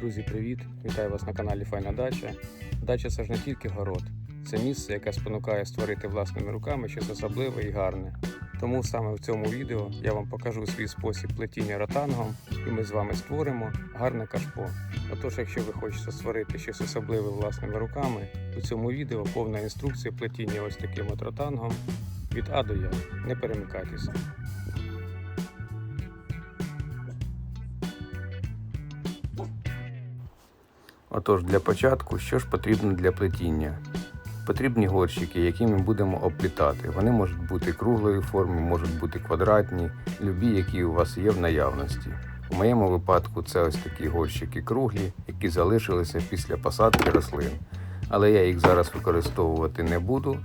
Друзі, привіт! Вітаю вас на каналі Файна Дача. Дача це ж не тільки город, це місце, яке спонукає створити власними руками щось особливе і гарне. Тому саме в цьому відео я вам покажу свій спосіб плетіння ротангом, і ми з вами створимо гарне кашпо. Отож, якщо ви хочете створити щось особливе власними руками, у цьому відео повна інструкція плетіння ось таким от ротангом від А до Я. Не перемикайтеся. Отож, для початку, що ж потрібно для плетіння? Потрібні горщики, які ми будемо оплітати. Вони можуть бути круглої форми, можуть бути квадратні, любі, які у вас є в наявності. У моєму випадку це ось такі горщики круглі, які залишилися після посадки рослин. Але я їх зараз використовувати не буду.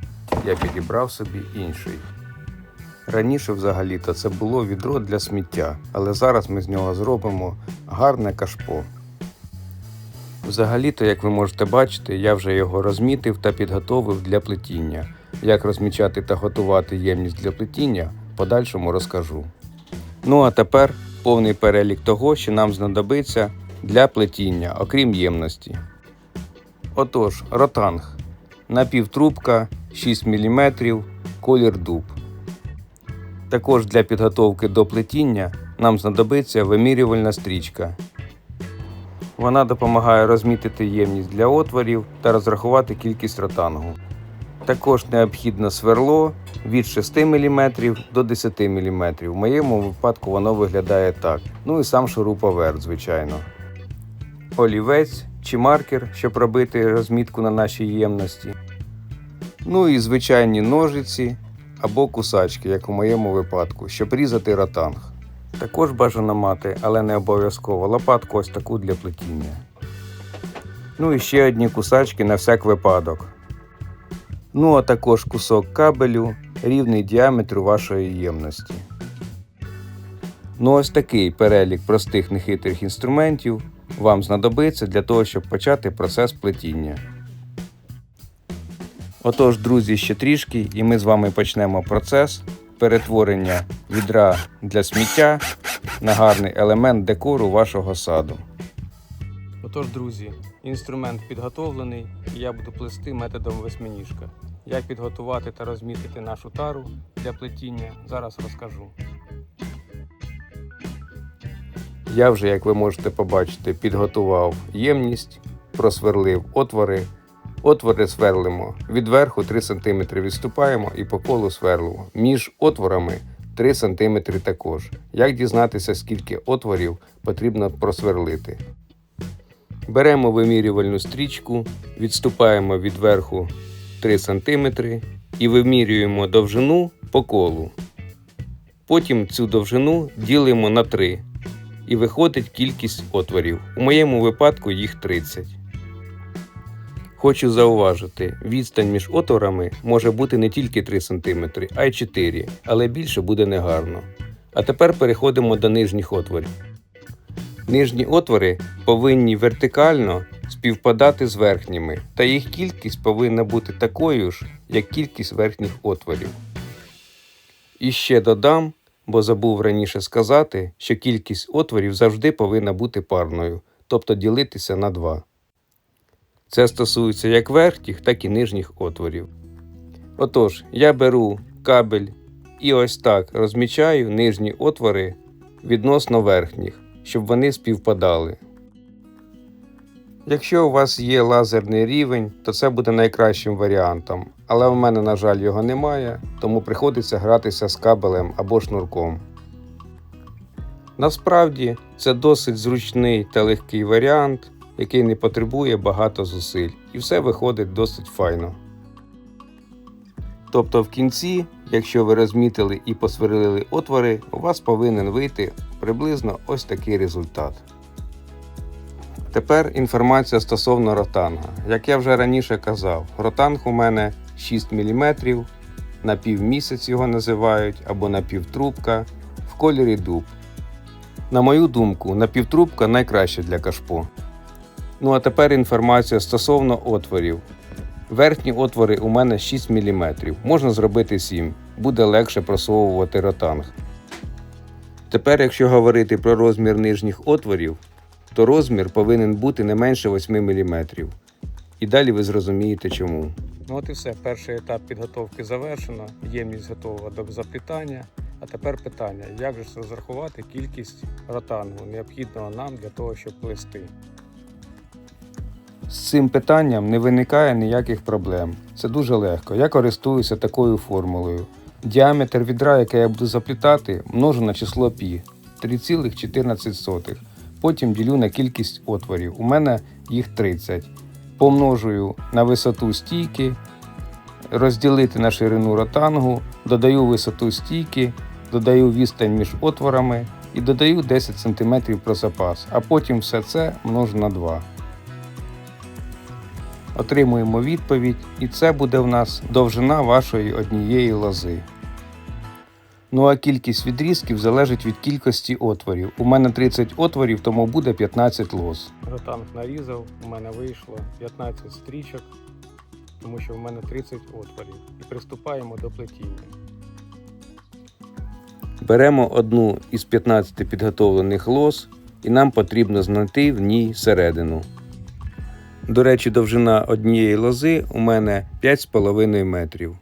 Я підібрав собі інший. Раніше взагалі-то це було відро для сміття, але зараз ми з нього зробимо гарне кашпо. Взагалі-то, як ви можете бачити, я вже його розмітив та підготовив для плетіння. Як розмічати та готувати ємність для плетіння, подальшому розкажу. Ну а тепер повний перелік того, що нам знадобиться для плетіння, окрім ємності. Отож, ротанг. Напівтрубка 6 мм, колір дуб. Також для підготовки до плетіння нам знадобиться вимірювальна стрічка. Вона допомагає розмітити ємність для отворів та розрахувати кількість ротангу. Також необхідно сверло від 6 мм до 10 мм. В моєму випадку воно виглядає так. Ну і сам шуруповерт, звичайно. Олівець чи маркер, щоб робити розмітку на нашій ємності. Ну і звичайні ножиці або кусачки, як у моєму випадку, щоб різати ротанг. Також бажано мати, але не обов'язково лопатку ось таку для плетіння. Ну і ще одні кусачки на всяк випадок. Ну а також кусок кабелю, рівний діаметру вашої ємності. Ну ось такий перелік простих нехитрих інструментів вам знадобиться для того, щоб почати процес плетіння. Отож, друзі, ще трішки, і ми з вами почнемо процес перетворення відра для сміття на гарний елемент декору вашого саду. Отож, друзі, інструмент підготовлений, і я буду плести методом восьминіжка. Як підготувати та розмітити нашу тару для плетіння, зараз розкажу. Я вже, як ви можете побачити, підготував ємність, просверлив отвори. Отвори сверлимо від верху 3 см відступаємо і по колу сверлимо. Між отворами 3 см також. Як дізнатися, скільки отворів потрібно просверлити? Беремо вимірювальну стрічку, відступаємо від верху 3 см і вимірюємо довжину по колу. Потім цю довжину ділимо на 3 і виходить кількість отворів. У моєму випадку їх 30. Хочу зауважити, відстань між отворами може бути не тільки 3 см, а й 4, але більше буде негарно. А тепер переходимо до нижніх отворів. Нижні отвори повинні вертикально співпадати з верхніми, та їх кількість повинна бути такою ж, як кількість верхніх отворів. І ще додам, бо забув раніше сказати, що кількість отворів завжди повинна бути парною, тобто ділитися на 2. Це стосується як верхніх, так і нижніх отворів. Отож, я беру кабель і ось так розмічаю нижні отвори відносно верхніх, щоб вони співпадали. Якщо у вас є лазерний рівень, то це буде найкращим варіантом, але в мене, на жаль, його немає, тому приходиться гратися з кабелем або шнурком. Насправді це досить зручний та легкий варіант, який не потребує багато зусиль, і все виходить досить файно. Тобто в кінці, якщо ви розмітили і посверлили отвори, у вас повинен вийти приблизно ось такий результат. Тепер інформація стосовно ротанга. Як я вже раніше казав, ротанг у мене 6 мм, на півмісяць його називають або напівтрубка в кольорі дуб. На мою думку, напівтрубка найкраще для кашпо. Ну а тепер інформація стосовно отворів. Верхні отвори у мене 6 мм, можна зробити 7, буде легше просовувати ротанг. Тепер, якщо говорити про розмір нижніх отворів, то розмір повинен бути не менше 8 мм. І далі ви зрозумієте чому. Ну от і все. Перший етап підготовки завершено, ємність готова до заплітання. А тепер питання: як же розрахувати кількість ротангу, необхідного нам для того, щоб плести? З цим питанням не виникає ніяких проблем. Це дуже легко. Я користуюся такою формулою. Діаметр відра, яке я буду заплітати, множу на число π 3,14. Потім ділю на кількість отворів. У мене їх 30. Помножую на висоту стійки, розділити на ширину ротангу, додаю висоту стійки, додаю відстань між отворами і додаю 10 см про запас, а потім все це множу на 2. Отримуємо відповідь, і це буде в нас довжина вашої однієї лози. Ну а кількість відрізків залежить від кількості отворів. У мене 30 отворів, тому буде 15 лоз. Ротанг нарізав, у мене вийшло 15 стрічок, тому що в мене 30 отворів. І приступаємо до плетіння. Беремо одну із 15 підготовлених лоз і нам потрібно знайти в ній середину. До речі, довжина однієї лози у мене 5,5 метрів.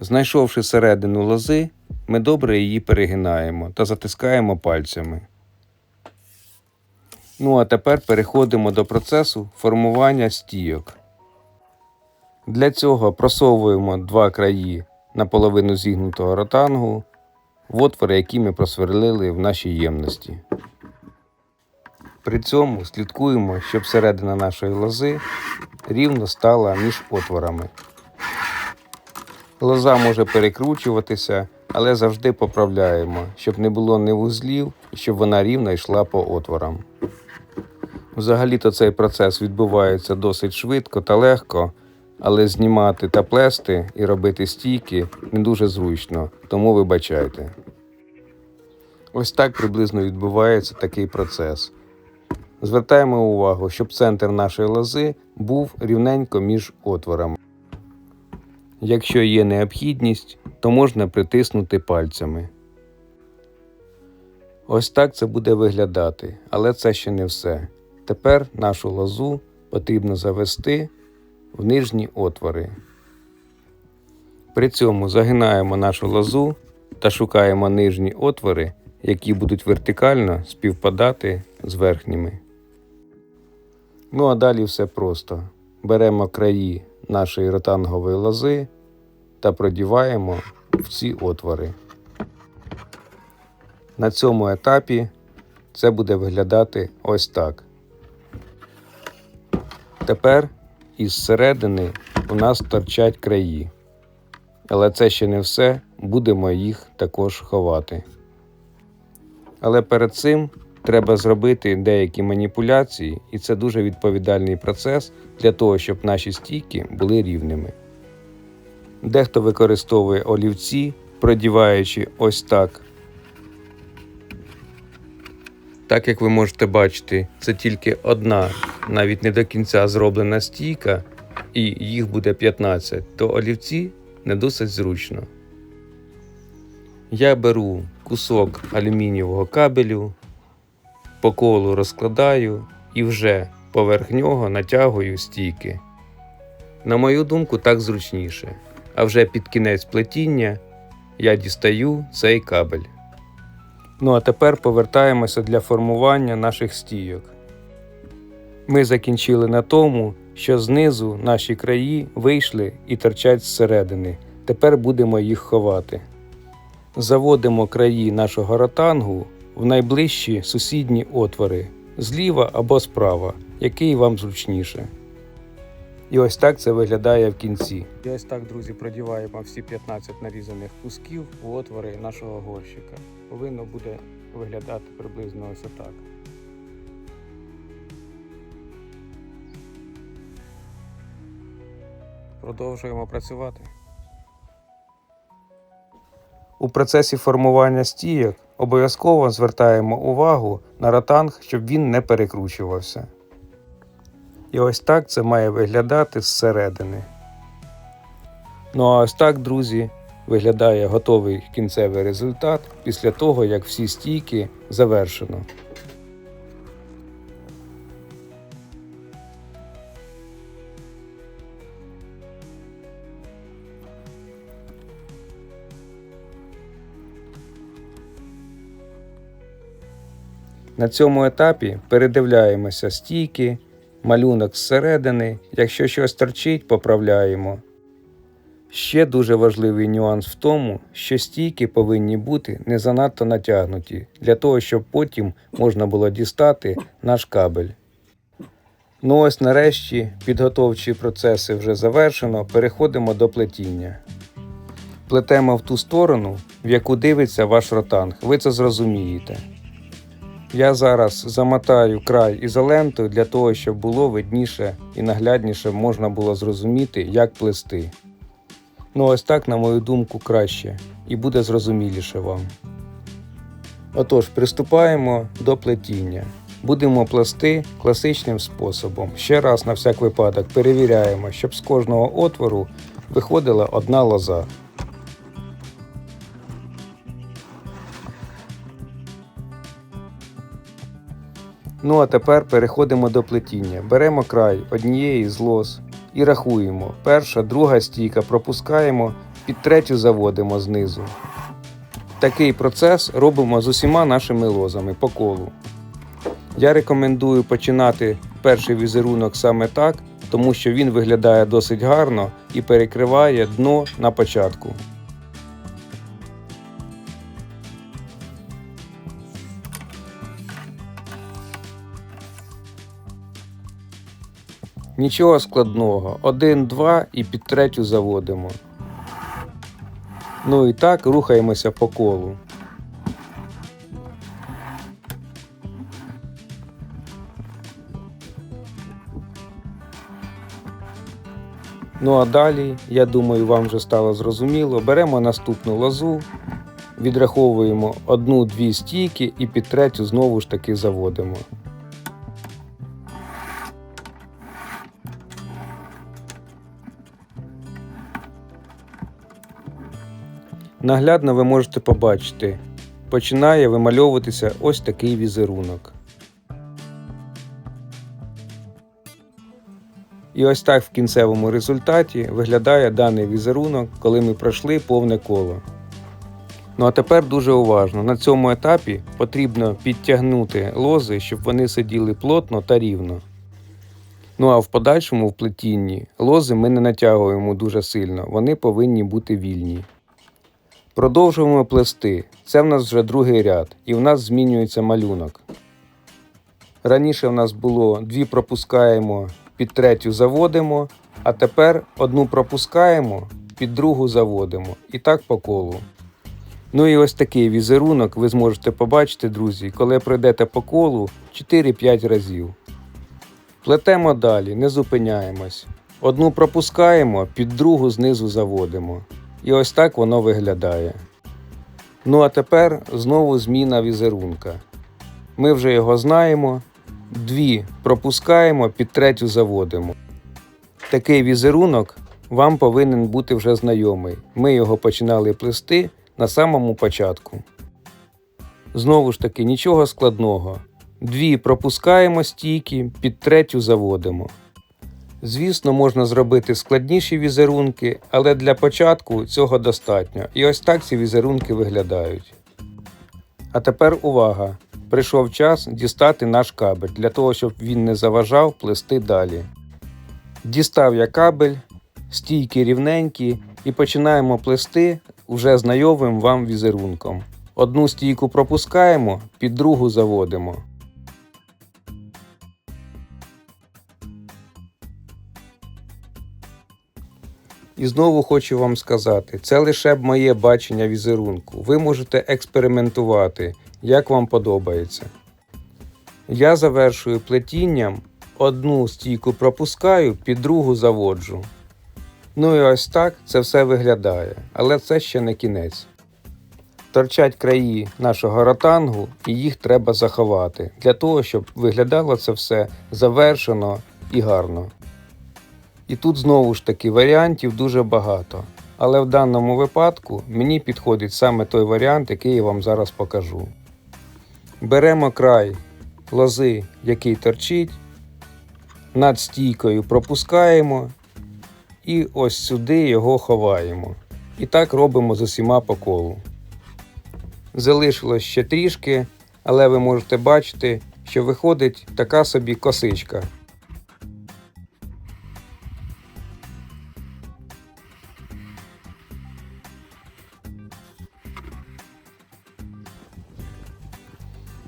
Знайшовши середину лози, ми добре її перегинаємо та затискаємо пальцями. Ну а тепер переходимо до процесу формування стійок. Для цього просовуємо два краї наполовину зігнутого ротангу в отвори, які ми просверлили в нашій ємності. При цьому слідкуємо, щоб середина нашої лози рівно стала між отворами. Лоза може перекручуватися, але завжди поправляємо, щоб не було ні вузлів і щоб вона рівно йшла по отворам. Взагалі-то цей процес відбувається досить швидко та легко, але знімати та плести і робити стійки не дуже зручно, тому вибачайте. Ось так приблизно відбувається такий процес. Звертаємо увагу, щоб центр нашої лози був рівненько між отворами. Якщо є необхідність, то можна притиснути пальцями. Ось так це буде виглядати, але це ще не все. Тепер нашу лозу потрібно завести в нижні отвори. При цьому загинаємо нашу лозу та шукаємо нижні отвори, які будуть вертикально співпадати з верхніми. Ну а далі все просто. Беремо краї нашої ротангової лози та продіваємо в ці отвори. На цьому етапі це буде виглядати ось так. Тепер із середини у нас торчать краї. Але це ще не все, будемо їх також ховати. Але перед цим треба зробити деякі маніпуляції, і це дуже відповідальний процес для того, щоб наші стійки були рівними. Дехто використовує олівці, продіваючи ось так. Так як ви можете бачити, це тільки одна, навіть не до кінця зроблена стійка, і їх буде 15, то олівці не досить зручно. Я беру кусок алюмінієвого кабелю, по колу розкладаю і вже поверх нього натягую стійки. На мою думку, так зручніше. А вже під кінець плетіння я дістаю цей кабель. Ну а тепер повертаємося для формування наших стійок. Ми закінчили на тому, що знизу наші краї вийшли і торчать зсередини. Тепер будемо їх ховати. Заводимо краї нашого ротангу в найближчі сусідні отвори зліва або справа, який вам зручніше. І ось так це виглядає в кінці. І ось так, друзі, продіваємо всі 15 нарізаних кусків у отвори нашого горщика. Повинно буде виглядати приблизно ось отак. Продовжуємо працювати. У процесі формування стійок обов'язково звертаємо увагу на ротанг, щоб він не перекручувався. І ось так це має виглядати зсередини. Ну а ось так, друзі, виглядає готовий кінцевий результат після того, як всі стійки завершено. На цьому етапі передивляємося стійки, малюнок зсередини. Якщо щось торчить, поправляємо. Ще дуже важливий нюанс в тому, що стійки повинні бути не занадто натягнуті, для того, щоб потім можна було дістати наш кабель. Ну ось нарешті підготовчі процеси вже завершено, переходимо до плетіння. Плетемо в ту сторону, в яку дивиться ваш ротанг. Ви це зрозумієте. Я зараз замотаю край ізолентою для того, щоб було видніше і наглядніше можна було зрозуміти, як плести. Ну, ось так, на мою думку, краще і буде зрозуміліше вам. Отож, приступаємо до плетіння. Будемо плести класичним способом. Ще раз на всяк випадок перевіряємо, щоб з кожного отвору виходила одна лоза. Ну а тепер переходимо до плетіння. Беремо край однієї з лоз і рахуємо. Перша, друга стійка пропускаємо, під третю заводимо знизу. Такий процес робимо з усіма нашими лозами по колу. Я рекомендую починати перший візерунок саме так, тому що він виглядає досить гарно і перекриває дно на початку. Нічого складного. Один, два і під третю заводимо. Ну і так рухаємося по колу. Ну а далі, я думаю, вам вже стало зрозуміло. Беремо наступну лозу, відраховуємо одну-дві стійки і під третю знову ж таки заводимо. Наглядно ви можете побачити, починає вимальовуватися ось такий візерунок. І ось так в кінцевому результаті виглядає даний візерунок, коли ми пройшли повне коло. Ну а тепер дуже уважно. На цьому етапі потрібно підтягнути лози, щоб вони сиділи плотно та рівно. Ну а в подальшому в плетінні лози ми не натягуємо дуже сильно, вони повинні бути вільні. Продовжуємо плести. Це в нас вже другий ряд, і в нас змінюється малюнок. Раніше в нас було дві пропускаємо, під третю заводимо, а тепер одну пропускаємо, під другу заводимо. І так по колу. Ну і ось такий візерунок ви зможете побачити, друзі, коли пройдете по колу 4-5 разів. Плетемо далі, не зупиняємось. Одну пропускаємо, під другу знизу заводимо. І ось так воно виглядає. Ну а тепер знову зміна візерунка. Ми вже його знаємо. Дві пропускаємо, під третю заводимо. Такий візерунок вам повинен бути вже знайомий. Ми його починали плести на самому початку. Знову ж таки, нічого складного. Дві пропускаємо стійки, під третю заводимо. Звісно, можна зробити складніші візерунки, але для початку цього достатньо. І ось так ці візерунки виглядають. А тепер увага! Прийшов час дістати наш кабель для того, щоб він не заважав плести далі. Дістав я кабель, стійки рівненькі і починаємо плести уже знайомим вам візерунком. Одну стійку пропускаємо, під другу заводимо. І знову хочу вам сказати, це лише б моє бачення візерунку. Ви можете експериментувати, як вам подобається. Я завершую плетінням, одну стійку пропускаю, під другу заводжу. Ну і ось так це все виглядає, але це ще не кінець. Торчать краї нашого ротангу і їх треба заховати, для того, щоб виглядало це все завершено і гарно. І тут знову ж таки варіантів дуже багато. Але в даному випадку мені підходить саме той варіант, який я вам зараз покажу. Беремо край лози, який торчить, над стійкою пропускаємо і ось сюди його ховаємо. І так робимо з усіма по колу. Залишилось ще трішки, Але ви можете бачити, що виходить така собі косичка.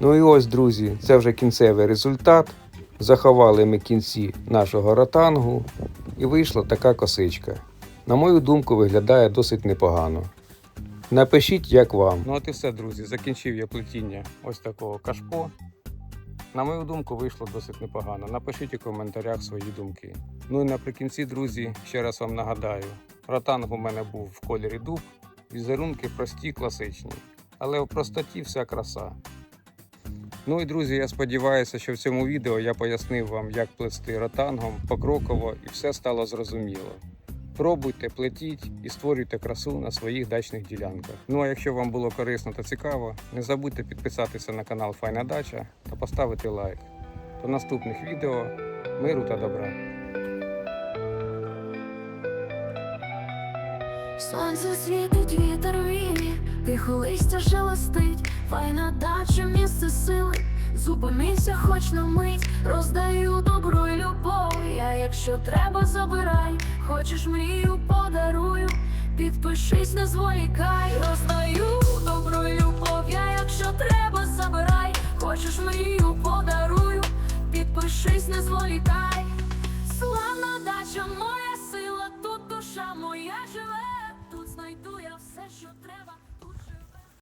Ну і ось, друзі, це вже кінцевий результат. Заховали ми кінці нашого ротангу і вийшла така косичка. На мою думку, виглядає досить непогано. Напишіть, як вам. Ну от і все, друзі. Закінчив я плетіння ось такого кашпо. На мою думку, вийшло досить непогано. Напишіть у коментарях свої думки. Ну і наприкінці, друзі, ще раз вам нагадаю: ротанг у мене був в кольорі дуб, візерунки прості, класичні. Але в простоті вся краса. Ну і друзі, я сподіваюся, що в цьому відео я пояснив вам, як плести ротангом покроково і все стало зрозуміло. Пробуйте, плетіть і створюйте красу на своїх дачних ділянках. Ну а якщо вам було корисно та цікаво, не забудьте підписатися на канал Файна Дача та поставити лайк. До наступних відео. Миру та добра! Сонце світить, вітер віє, тихо листя шелестить, файна дача, місце сили. Зупинися хоч на мить, роздаю добро й любов. Я, якщо треба, забирай, хочеш мрію, подарую. Підпишись, не зволікай, роздаю добро й любов. Я, якщо треба, забирай, хочеш мрію, подарую. Підпишись, не зволікай. Славна дача, моя сила, тут душа моя живе.